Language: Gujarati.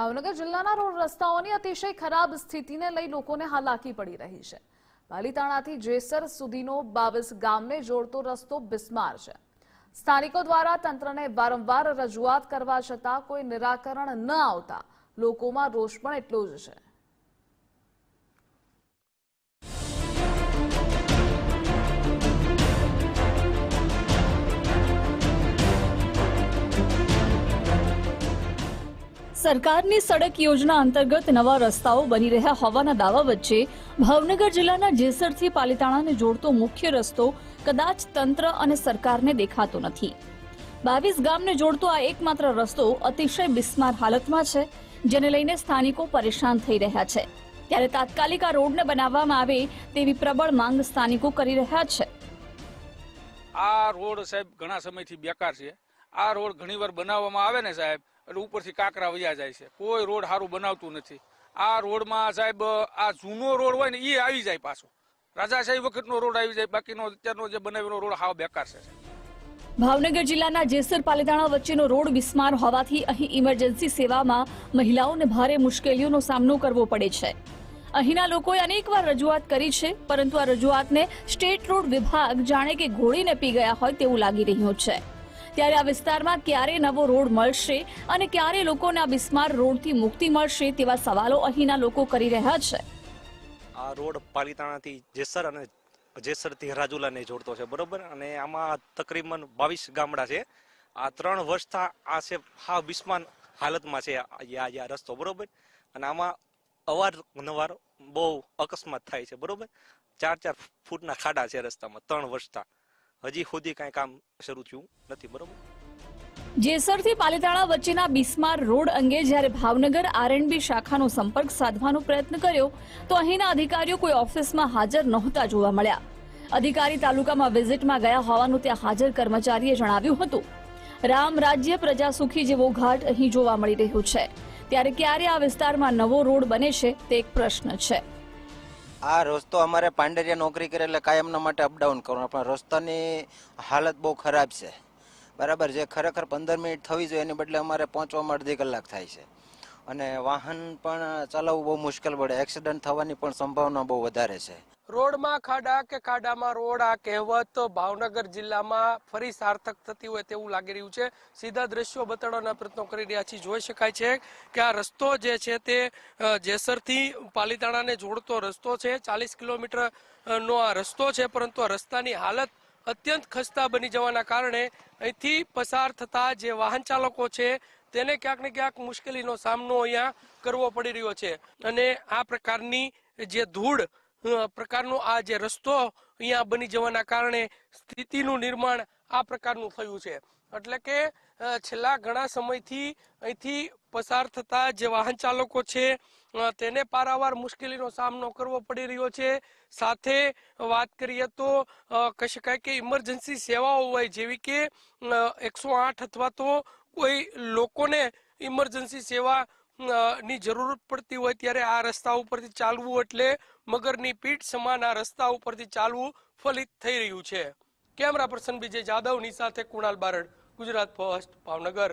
ભાવનગર જિલ્લાના રોડ રસ્તાઓની અતિશય ખરાબ સ્થિતિને લઈ લોકોને હાલાકી પડી રહી છે. પાલીતાણાથી જેસર સુધીનો બાવીસ ગામને જોડતો રસ્તો બિસ્માર છે. સ્થાનિકો દ્વારા તંત્રને વારંવાર રજૂઆત કરવા છતાં કોઈ નિરાકરણ ન આવતા લોકોમાં રોષ પણ એટલો જ છે. સરકારની સડક યોજના અંતર્ગત નવા રસ્તાઓ બની રહ્યા હોવાના દાવા વચ્ચે ભાવનગર જિલ્લાના જેસરથી પાલીતાણાને જોડતો મુખ્ય રસ્તો કદાચ તંત્ર અને સરકારને દેખાતો નથી. બાવીસ ગામને જોડતો આ એકમાત્ર રસ્તો અતિશય બિસ્માર હાલતમાં છે, જેને લઈને સ્થાનિકો પરેશાન થઈ રહ્યા છે. ત્યારે તાત્કાલિક આ રોડને બનાવવામાં આવે તેવી પ્રબળ માંગ સ્થાનિકો કરી રહ્યા છે. આ રોડ સાહેબ ઘણા સમયથી બેકાર છે. આ રોડ ઘણીવાર બનાવવામાં આવે ને સાહેબ, એટલે ઉપરથી કાંકરા વયા જાય છે. કોઈ રોડ સારું બનાવતું નથી. આ રોડમાં સાહેબ, આ જૂનો રોડ હોય ને એ આવી જાય પાછો. રાજાશાહી વખતનો રોડ આવી જાય, બાકીનો અત્યારનો જે બનાવેલો રોડ હાવ બેકાર છે. ભાવનગર જિલ્લાના જેસર પાલીતાણા વચ્ચેનો રોડ બિસ્માર હોવાથી અહીં ઇમરજન્સી સેવામાં મહિલાઓને ભારે મુશ્કેલીઓનો સામનો કરવો પડે છે. અહીંના લોકોએ અનેકવાર રજૂઆત કરી છે, પરંતુ આ રજૂઆતને સ્ટેટ રોડ વિભાગ જાણે કે ઘોડીને પી ગયા હોય તેવું લાગી રહ્યું છે. ત્યારે આ વિસ્તારમાં ક્યારે નવો રોડ મળશે અને ક્યારે લોકોને આ બિસ્માર રોડથી મુક્તિ મળશે તેવા સવાલો અહીંના લોકો કરી રહ્યા છે. આ રોડ પાલિતાણાથી જેસર અને જેસરથી રાજુલાને જોડતો છે, બરોબર? અને આમાં તકરીબન બાવીસ ગામડા છે. આ ત્રણ વર્ષથી આ છે હા બિસ્માન હાલતમાં છે આ રસ્તો, બરોબર? અને આમાં અવારનવાર બહુ અકસ્માત થાય છે, બરોબર? ચાર ચાર ફૂટના ખાડા છે રસ્તામાં, ત્રણ વર્ષથી. હજી સુધી કાંઈ કામ શરૂ થયું નથી, બરોબર? જેસરથી પાલીતાણા વચ્ચેના બિસ્માર રોડ અંગે જ્યારે ભાવનગર આરએનબી શાખાનો સંપર્ક સાધવાનો પ્રયત્ન કર્યો, તો અહીંના અધિકારીઓ કોઈ ઓફિસમાં હાજર નહોતા જોવા મળ્યા. અધિકારી તાલુકામાં વિઝિટમાં ગયા હોવાનું ત્યાં હાજર કર્મચારીએ જણાવ્યું હતું. રામ રાજ્ય પ્રજા સુખી જેવો ઘાટ અહીં જોવા મળી રહ્યો છે. ત્યારે ક્યારે આ વિસ્તારમાં નવો રોડ બને છે, તે એક પ્રશ્ન છે. આ રસ્તો અમારે પાંડેરિયા નોકરી કરે એટલે કાયમના માટે અપડાઉન કરવાનું, પણ રસ્તાની હાલત બહુ ખરાબ છે. બરાબર, જે ખરેખર પંદર મિનિટ થવી જોઈએ એની બદલે અમારે પહોંચવામાં અડધી કલાક થાય છે. અને વાહન પણ ચલાવવું બહુ મુશ્કેલ પડે. એક્સિડન્ટ થવાની પણ સંભાવના બહુ વધારે છે. રોડમાં ખાડા કે ખાડામાં રોડ, આ કહેવત ભાવનગર જિલ્લામાં ફરી સાર્થક થતી હોય તેવું લાગી રહ્યું છે. સીધા દ્રશ્યો બતાડવાના પ્રયત્નો કરી રહ્યા છીએ. જોઈ શકાય છે કે આ રસ્તો જે છે તે જેસરથી પાલીતાણાને જોડતો રસ્તો છે. ચાલીસ કિલોમીટર નો આ રસ્તો છે, પરંતુ આ રસ્તાની હાલત અત્યંત ખસ્તા બની જવાના કારણે અહીંથી પસાર થતા જે વાહન ચાલકો છે તેને ક્યાંક ને ક્યાંક મુશ્કેલીનો સામનો અહીંયા કરવો પડી રહ્યો છે. અને આ પ્રકારની જે ધૂળ પ્રકારનો આ જે રસ્તો અહીંયા બની જવાના કારણે સ્થિતિનું નિર્માણ આ પ્રકારનું થયું છે. એટલે કે છેલ્લા ઘણા સમયથી અહીંથી પસાર થતા જે વાહન ચાલકો છે તેને પારાવાર મુશ્કેલીનો સામનો કરવો પડી રહ્યો છે. સાથે વાત કરીએ તો કહી શકાય કે ઇમરજન્સી સેવાઓ હોય જેવી કે એકસો આઠ અથવા તો કોઈ લોકોને ઇમરજન્સી સેવા ની જરૂર પડતી હોય ત્યારે આ રસ્તા ઉપરથી ચાલવું એટલે મગરની પીઠ સમાન આ રસ્તા ઉપરથી ચાલવું ફલિત થઈ રહ્યું છે. કેમેરા પર્સન વિજય જાદવની સાથે કુણાલ બારડ, ગુજરાત ફર્સ્ટ, ભાવનગર.